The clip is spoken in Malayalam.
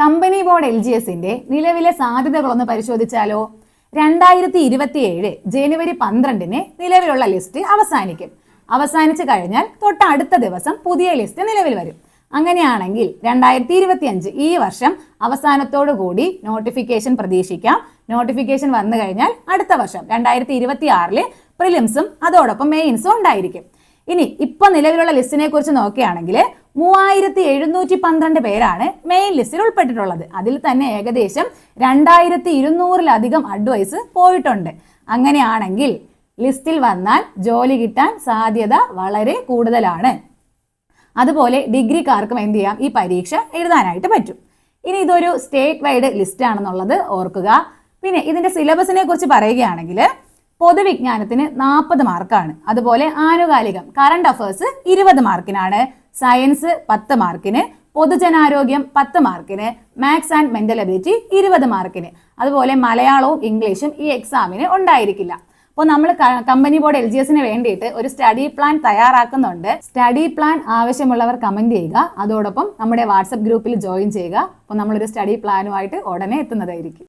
കമ്പനി ബോർഡ് എൽ ജി എസിന്റെ നിലവിലെ സാധ്യതകളൊന്ന് പരിശോധിച്ചാലോ? രണ്ടായിരത്തി ഇരുപത്തിയേഴ് ജനുവരി പന്ത്രണ്ടിന് നിലവിലുള്ള ലിസ്റ്റ് അവസാനിക്കും. അവസാനിച്ചു കഴിഞ്ഞാൽ തൊട്ടടുത്ത ദിവസം പുതിയ ലിസ്റ്റ് നിലവിൽ വരും. അങ്ങനെയാണെങ്കിൽ രണ്ടായിരത്തി ഇരുപത്തി അഞ്ച് ഈ വർഷം അവസാനത്തോടു കൂടി നോട്ടിഫിക്കേഷൻ പ്രതീക്ഷിക്കാം. നോട്ടിഫിക്കേഷൻ വന്നു കഴിഞ്ഞാൽ അടുത്ത വർഷം രണ്ടായിരത്തി ഇരുപത്തി ആറിൽ പ്രിലിംസും അതോടൊപ്പം മെയിൻസും ഉണ്ടായിരിക്കും. ഇനി ഇപ്പൊ നിലവിലുള്ള ലിസ്റ്റിനെ കുറിച്ച് നോക്കുകയാണെങ്കിൽ മൂവായിരത്തി എഴുന്നൂറ്റി പന്ത്രണ്ട് പേരാണ് മെയിൻ ലിസ്റ്റിൽ ഉൾപ്പെട്ടിട്ടുള്ളത്. അതിൽ തന്നെ ഏകദേശം രണ്ടായിരത്തി ഇരുന്നൂറിലധികം അഡ്വൈസ് പോയിട്ടുണ്ട്. അങ്ങനെയാണെങ്കിൽ ലിസ്റ്റിൽ വന്നാൽ ജോലി കിട്ടാൻ സാധ്യത വളരെ കൂടുതലാണ്. അതുപോലെ ഡിഗ്രിക്കാർക്കും എന്ത് ചെയ്യാം? ഈ പരീക്ഷ എഴുതാനായിട്ട് പറ്റും. ഇനി ഇതൊരു സ്റ്റേറ്റ് വൈഡ് ലിസ്റ്റ് ആണെന്നുള്ളത് ഓർക്കുക. പിന്നെ ഇതിന്റെ സിലബസിനെ കുറിച്ച് പറയുകയാണെങ്കിൽ പൊതുവിജ്ഞാനത്തിന് നാൽപ്പത് മാർക്കാണ്. അതുപോലെ ആനുകാലികം കറണ്ട് അഫേഴ്സ് ഇരുപത് മാർക്കിനാണ്. സയൻസ് പത്ത് മാർക്കിന് പൊതുജനാരോഗ്യം പത്ത് മാർക്കിന് മാത്സ് ആൻഡ് മെന്റൽ എബിലിറ്റി ഇരുപത് മാർക്കിന്. അതുപോലെ മലയാളവും ഇംഗ്ലീഷും ഈ എക്സാമിന് ഉണ്ടായിരിക്കില്ല. അപ്പോൾ നമ്മൾ കമ്പനി ബോർഡ് എൽ ജി എസിന് വേണ്ടിയിട്ട് ഒരു സ്റ്റഡി പ്ലാൻ തയ്യാറാക്കുന്നുണ്ട്. സ്റ്റഡി പ്ലാൻ ആവശ്യമുള്ളവർ കമന്റ് ചെയ്യുക. അതോടൊപ്പം നമ്മുടെ വാട്സപ്പ് ഗ്രൂപ്പിൽ ജോയിൻ ചെയ്യുക. അപ്പോൾ നമ്മളൊരു സ്റ്റഡി പ്ലാനുമായിട്ട് ഉടനെ എത്തുന്നതായിരിക്കും.